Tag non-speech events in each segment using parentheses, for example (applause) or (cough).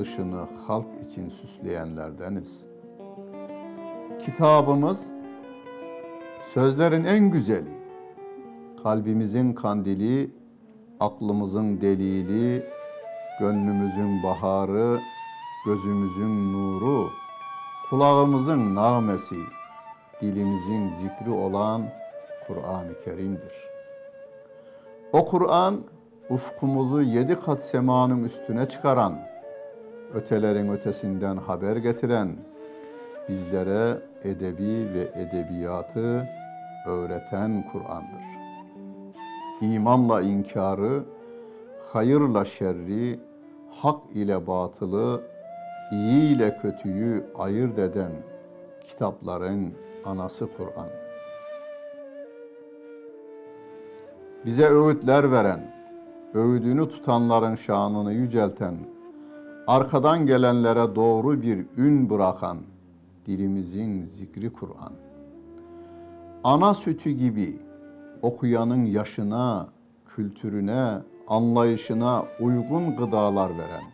dışını halk için süsleyenlerdeniz. Kitabımız sözlerin en güzeli, kalbimizin kandili, aklımızın delili, gönlümüzün baharı, gözümüzün nuru, kulağımızın nağmesi, dilimizin zikri olan Kur'an-ı Kerim'dir. O Kur'an ufkumuzu yedi kat semanın üstüne çıkaran, ötelerin ötesinden haber getiren, bizlere edebi ve edebiyatı öğreten Kur'an'dır. İmanla inkarı, hayırla şerri, hak ile batılı, iyi ile kötüyü ayırt eden kitapların anası Kur'an. Bize öğütler veren, öğüdünü tutanların şanını yücelten, arkadan gelenlere doğru bir ün bırakan dilimizin zikri Kur'an. Ana sütü gibi okuyanın yaşına, kültürüne, anlayışına uygun gıdalar veren,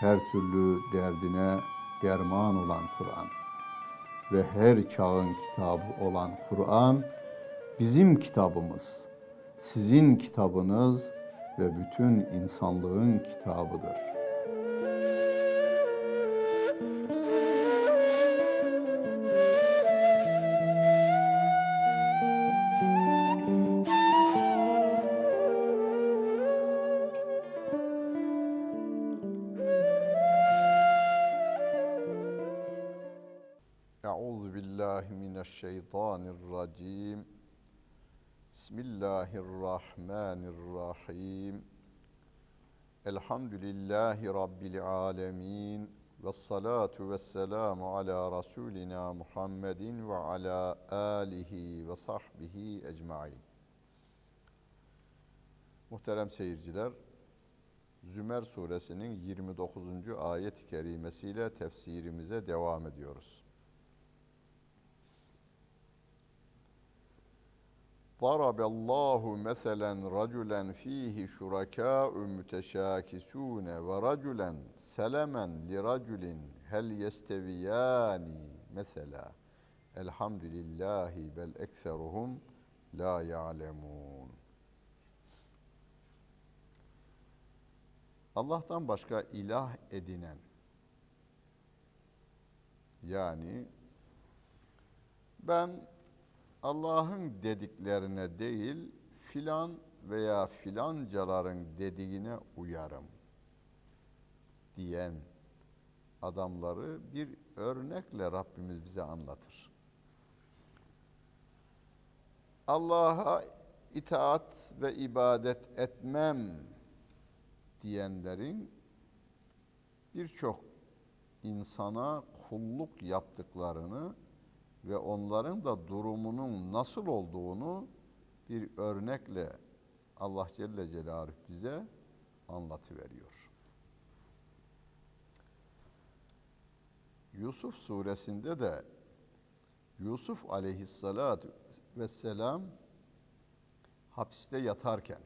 her türlü derdine derman olan Kur'an ve her çağın kitabı olan Kur'an bizim kitabımız, sizin kitabınız ve bütün insanlığın kitabıdır. Mineşşeytanirracim. Bismillahirrahmanirrahim. Elhamdülillahi Rabbil alemin. Ve salatu ve selamu ala Resulina Muhammedin ve ala alihi ve sahbihi ecmain. Muhterem seyirciler, Zümer suresinin 29. ayet-i kerimesiyle tefsirimize devam ediyoruz. Daraballahu meselen raculen fihi şurakâ'u müteşâkisûne ve raculen selemen li raculin hel yesteviyâni mesela. Elhamdülillahi bel ekseruhum la ya'lemûn. Allah'tan başka ilah edinen yani ben Allah'ın dediklerine değil filan veya filancaların dediğine uyarım diyen adamları bir örnekle Rabbimiz bize anlatır. Allah'a itaat ve ibadet etmem diyenlerin birçok insana kulluk yaptıklarını ve onların da durumunun nasıl olduğunu bir örnekle Allah Celle Celaluhu bize anlatıveriyor. Yusuf suresinde de Yusuf aleyhissalatu vesselam hapiste yatarken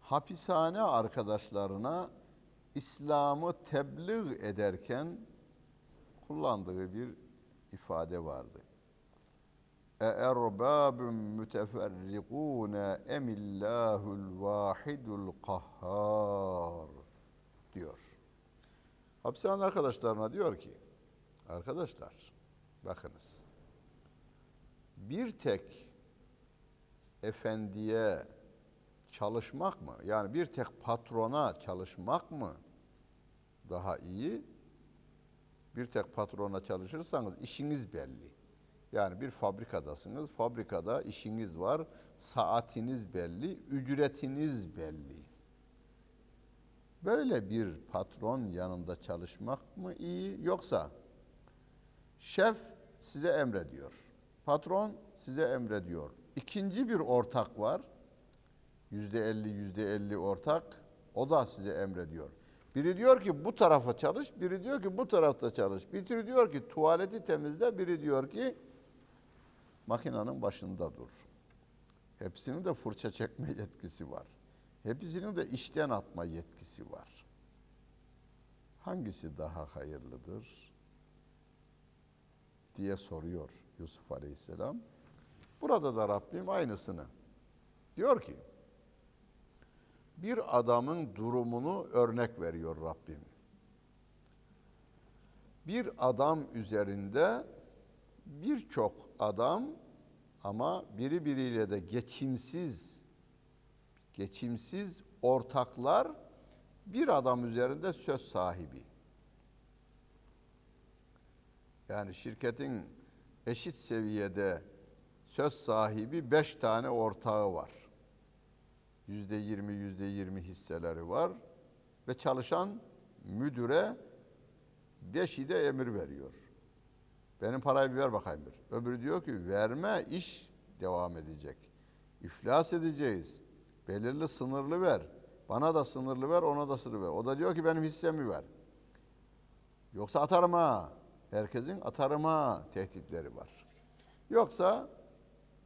hapishane arkadaşlarına İslam'ı tebliğ ederken kullandığı bir ifade vardı. اَاَرْبَابٌ مُتَفَرِّقُونَ اَمِ اللّٰهُ الْوَاحِدُ الْقَهَّارُ diyor. Hapishane arkadaşlarına diyor ki, arkadaşlar bakınız, bir tek efendiye çalışmak mı? Yani bir tek patrona çalışmak mı daha iyi? Bir tek patrona çalışırsanız işiniz belli. Yani bir fabrikadasınız, fabrikada işiniz var, saatiniz belli, ücretiniz belli. Böyle bir patron yanında çalışmak mı iyi yoksa şef size emrediyor. Patron size emrediyor. İkinci bir ortak var. Yüzde elli, yüzde elli ortak. O da size emrediyor. Biri diyor ki bu tarafa çalış, biri diyor ki bu tarafta çalış. Biri diyor ki tuvaleti temizle, biri diyor ki makinenin başında dur. Hepsinin de fırça çekme (laughs) yetkisi var. Hepsinin de işten atma yetkisi var. Hangisi daha hayırlıdır? diye soruyor Yusuf Aleyhisselam. Burada da Rabbim aynısını diyor ki bir adamın durumunu örnek veriyor Rabbim. Bir adam üzerinde birçok adam ama biri biriyle de geçimsiz geçimsiz ortaklar bir adam üzerinde söz sahibi. Yani şirketin eşit seviyede söz sahibi beş tane ortağı var. Yüzde yirmi, yüzde yirmi hisseleri var. Ve çalışan müdüre beşi de emir veriyor. Benim parayı bir ver bakayım bir. Öbürü diyor ki verme iş devam edecek. İflas edeceğiz. Belirli sınırlı ver. Bana da sınırlı ver, ona da sınırlı ver. O da diyor ki benim hissemi ver. Yoksa atarım ha. Herkesin atarım ha tehditleri var. Yoksa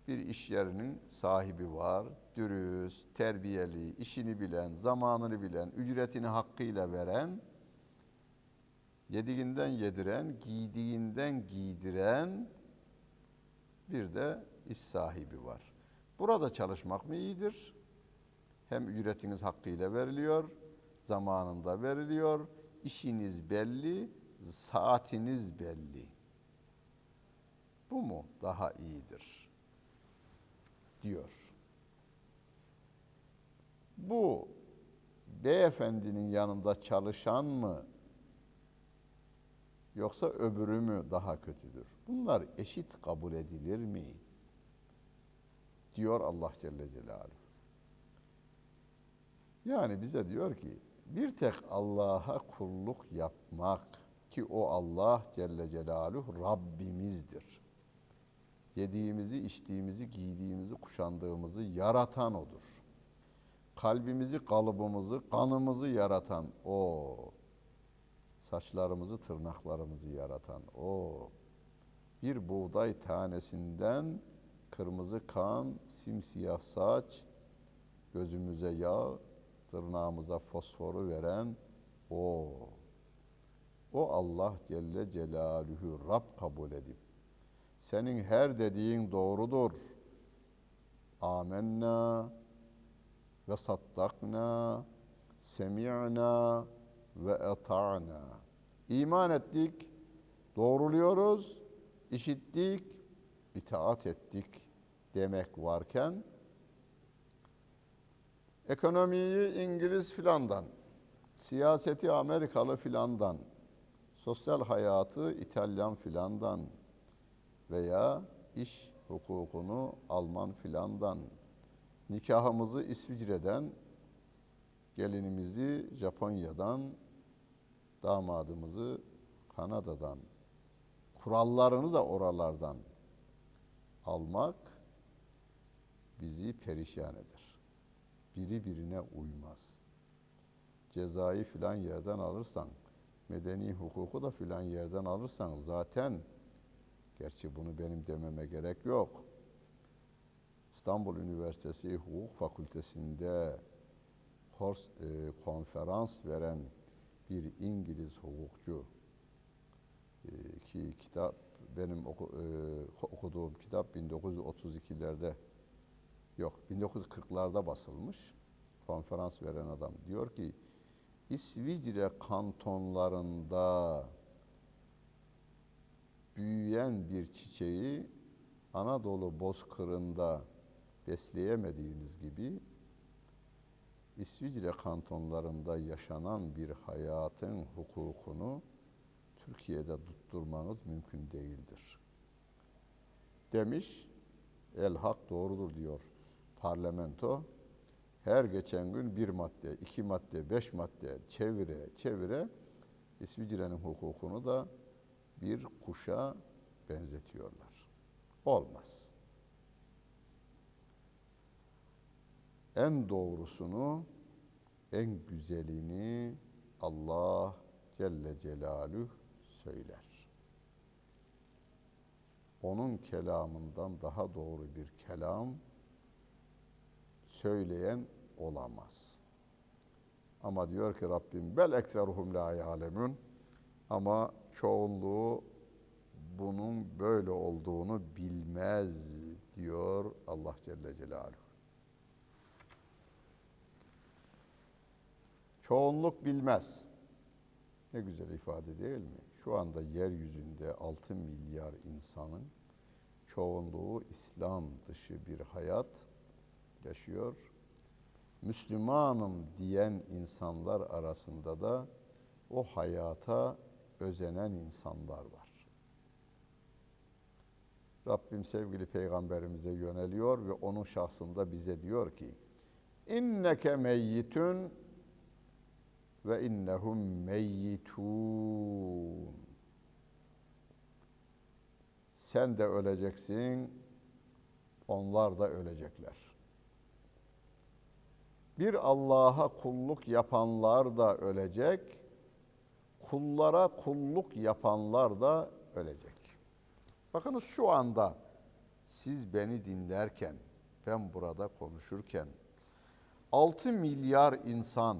bir iş yerinin sahibi var, dürüst, terbiyeli, işini bilen, zamanını bilen, ücretini hakkıyla veren, yediğinden yediren, giydiğinden giydiren bir de iş sahibi var. Burada çalışmak mı iyidir? Hem ücretiniz hakkıyla veriliyor, zamanında veriliyor, işiniz belli, saatiniz belli. Bu mu daha iyidir? Diyor. Bu beyefendinin yanında çalışan mı yoksa öbürü mü daha kötüdür? Bunlar eşit kabul edilir mi? diyor Allah Celle Celaluhu. Yani bize diyor ki bir tek Allah'a kulluk yapmak ki o Allah Celle Celaluhu Rabbimizdir. Yediğimizi, içtiğimizi, giydiğimizi, kuşandığımızı yaratan O'dur. Kalbimizi, kalıbımızı, kanımızı yaratan O. Saçlarımızı, tırnaklarımızı yaratan O. Bir buğday tanesinden kırmızı kan, simsiyah saç, gözümüze yağ, tırnağımıza fosforu veren O. O Allah Celle Celaluhu Rab kabul edip senin her dediğin doğrudur. Amenna ve saddakna semi'na ve eta'na. İman ettik, doğruluyoruz, işittik, itaat ettik demek varken ekonomiyi İngiliz filandan, siyaseti Amerikalı filandan, sosyal hayatı İtalyan filandan veya iş hukukunu Alman filandan, nikahımızı İsviçre'den, gelinimizi Japonya'dan, damadımızı Kanada'dan, kurallarını da oralardan almak bizi perişan eder. Biri birine uymaz. Cezayı filan yerden alırsan, medeni hukuku da filan yerden alırsan zaten gerçi bunu benim dememe gerek yok. İstanbul Üniversitesi Hukuk Fakültesi'nde e, konferans veren bir İngiliz hukukçu e, ki kitap benim oku, e, okuduğum kitap 1932'lerde yok 1940'larda basılmış konferans veren adam diyor ki İsviçre kantonlarında büyüyen bir çiçeği Anadolu bozkırında besleyemediğiniz gibi İsviçre kantonlarında yaşanan bir hayatın hukukunu Türkiye'de tutturmanız mümkün değildir. Demiş, el hak doğrudur diyor parlamento. Her geçen gün bir madde, iki madde, beş madde çevire çevire İsviçre'nin hukukunu da bir kuşa benzetiyorlar. Olmaz. En doğrusunu, en güzelini Allah Celle Celaluhu söyler. Onun kelamından daha doğru bir kelam söyleyen olamaz. Ama diyor ki Rabbim bel ekseruhum la ya'lemun ama çoğunluğu bunun böyle olduğunu bilmez diyor Allah Celle Celaluhu. Çoğunluk bilmez. Ne güzel ifade değil mi? Şu anda yeryüzünde 6 milyar insanın çoğunluğu İslam dışı bir hayat yaşıyor. Müslümanım diyen insanlar arasında da o hayata özenen insanlar var. Rabbim sevgili peygamberimize yöneliyor ve onun şahsında bize diyor ki inneke meyyitun ve innehum meyyitun. Sen de öleceksin, onlar da ölecekler. Bir Allah'a kulluk yapanlar da ölecek, kullara kulluk yapanlar da ölecek. Bakınız şu anda siz beni dinlerken, ben burada konuşurken 6 milyar insan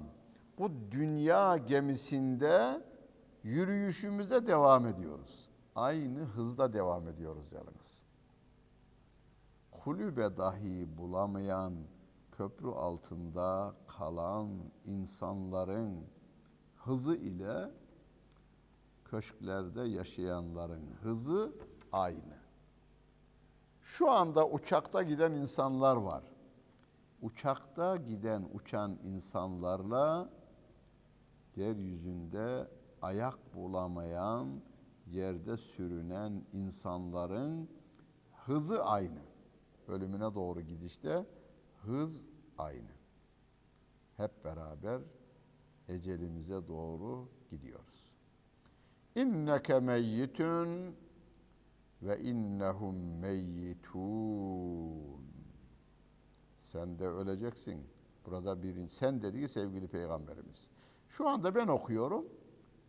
bu dünya gemisinde yürüyüşümüze devam ediyoruz. Aynı hızda devam ediyoruz yalnız. Kulübe dahi bulamayan, köprü altında kalan insanların hızı ile köşklerde yaşayanların hızı aynı. Şu anda uçakta giden insanlar var. Uçakta giden uçan insanlarla yeryüzünde ayak bulamayan, yerde sürünen insanların hızı aynı. Ölümüne doğru gidişte hız aynı. Hep beraber ecelimize doğru gidiyoruz. İnneke meyyitun ve innehum meyyitun. Sen de öleceksin. Burada birin sen dedi sevgili peygamberimiz. Şu anda ben okuyorum.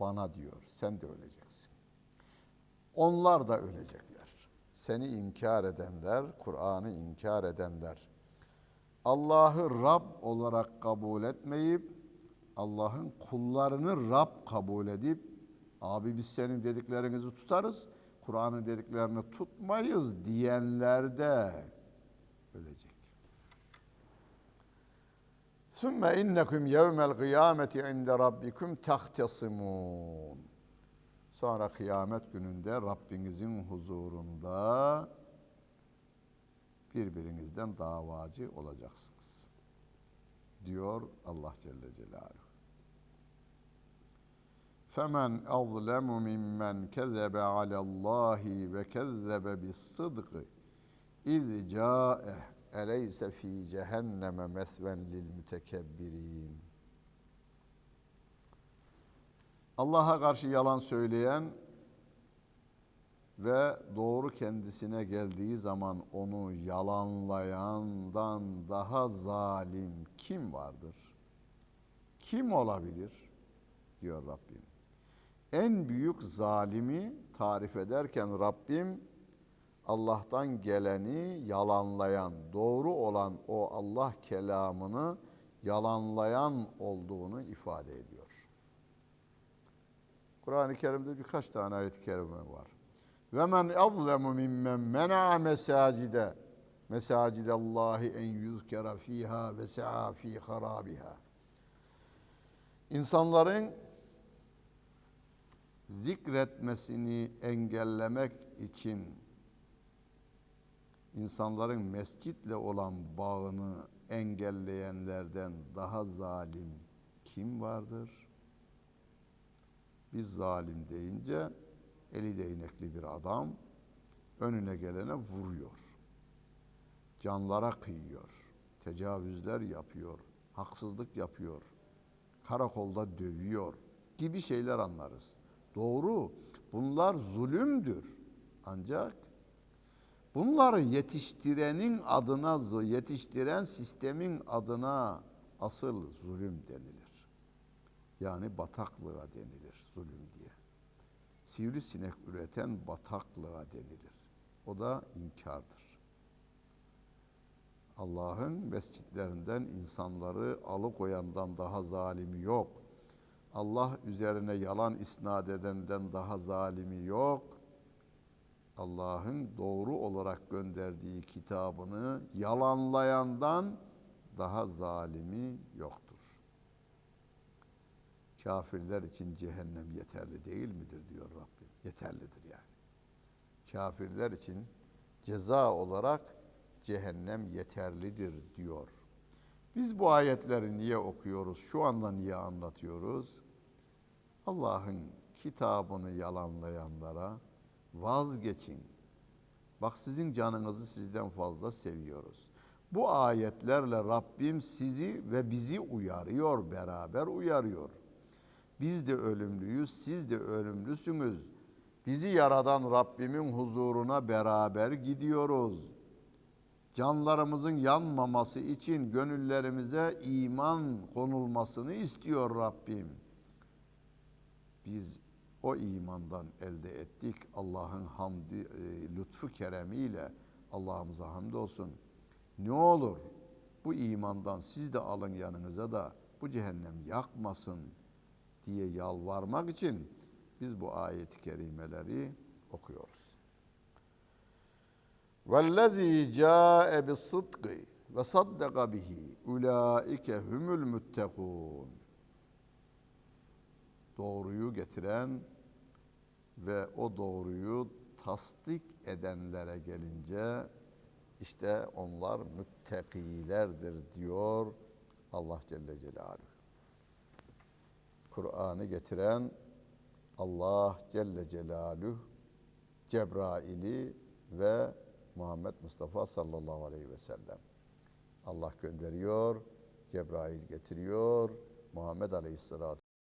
Bana diyor. Sen de öleceksin. Onlar da ölecekler. Seni inkar edenler, Kur'an'ı inkar edenler, Allah'ı Rab olarak kabul etmeyip Allah'ın kullarını Rab kabul edip abi biz senin dediklerinizi tutarız, Kur'an'ın dediklerini tutmayız diyenler de ölecek. Sümme innekum yevmel kıyameti inde rabbikum tahtesimun. Sonra kıyamet gününde Rabbinizin huzurunda birbirinizden davacı olacaksınız. Diyor Allah Celle Celaluhu. فَمَنْ أَظْلَمُ مِمَّنْ كَذَبَ عَلَى اللّٰهِ وَكَذَّبَ بِالصِّدْقِ اِذْ جَاءَهُ Eleyse fi cehenneme mesven lil mütekebbirin. Allah'a karşı yalan söyleyen ve doğru kendisine geldiği zaman onu yalanlayandan daha zalim kim vardır? Kim olabilir? diyor Rabbim. En büyük zalimi tarif ederken Rabbim Allah'tan geleni yalanlayan, doğru olan o Allah kelamını yalanlayan olduğunu ifade ediyor. Kur'an-ı Kerim'de birkaç tane ayet-i kerime var. Ve men azlemu mimmen mena mesacide mesacidallahi en yuzkera fiha ve sa'a fi harabiha. İnsanların zikretmesini engellemek için insanların mescitle olan bağını engelleyenlerden daha zalim kim vardır? Biz zalim deyince eli değnekli bir adam önüne gelene vuruyor. Canlara kıyıyor. tecavüzler yapıyor, haksızlık yapıyor, karakolda dövüyor gibi şeyler anlarız. Doğru, bunlar zulümdür. Ancak bunları yetiştirenin adına, yetiştiren sistemin adına asıl zulüm denilir. Yani bataklığa denilir zulüm diye. Sivrisinek üreten bataklığa denilir. O da inkardır. Allah'ın mescitlerinden insanları alıkoyandan daha zalimi yok. Allah üzerine yalan isnat edenden daha zalimi yok. Allah'ın doğru olarak gönderdiği kitabını yalanlayandan daha zalimi yoktur. Kafirler için cehennem yeterli değil midir diyor Rabbim. Yeterlidir yani. Kafirler için ceza olarak cehennem yeterlidir diyor. Biz bu ayetleri niye okuyoruz? Şu anda niye anlatıyoruz? Allah'ın kitabını yalanlayanlara vazgeçin. Bak sizin canınızı sizden fazla seviyoruz. Bu ayetlerle Rabbim sizi ve bizi uyarıyor, beraber uyarıyor. Biz de ölümlüyüz, siz de ölümlüsünüz. Bizi yaradan Rabbimin huzuruna beraber gidiyoruz. Canlarımızın yanmaması için gönüllerimize iman konulmasını istiyor Rabbim Biz o imandan elde ettik. Allah'ın hamdi, e, lütfu keremiyle Allah'ımıza hamdolsun. Ne olur bu imandan siz de alın yanınıza da bu cehennem yakmasın diye yalvarmak için biz bu ayet-i kerimeleri okuyoruz. وَالَّذ۪ي جَاءَ بِالصِّدْقِ وَصَدَّقَ بِهِ اُولَٰئِكَ هُمُ الْمُتَّقُونَ Doğruyu getiren ve o doğruyu tasdik edenlere gelince işte onlar müttakilerdir diyor Allah Celle Celaluhu. Kur'an'ı getiren Allah Celle Celaluhu Cebrail'i ve Muhammed Mustafa sallallahu aleyhi ve sellem. Allah gönderiyor, Cebrail getiriyor, Muhammed aleyhissalatu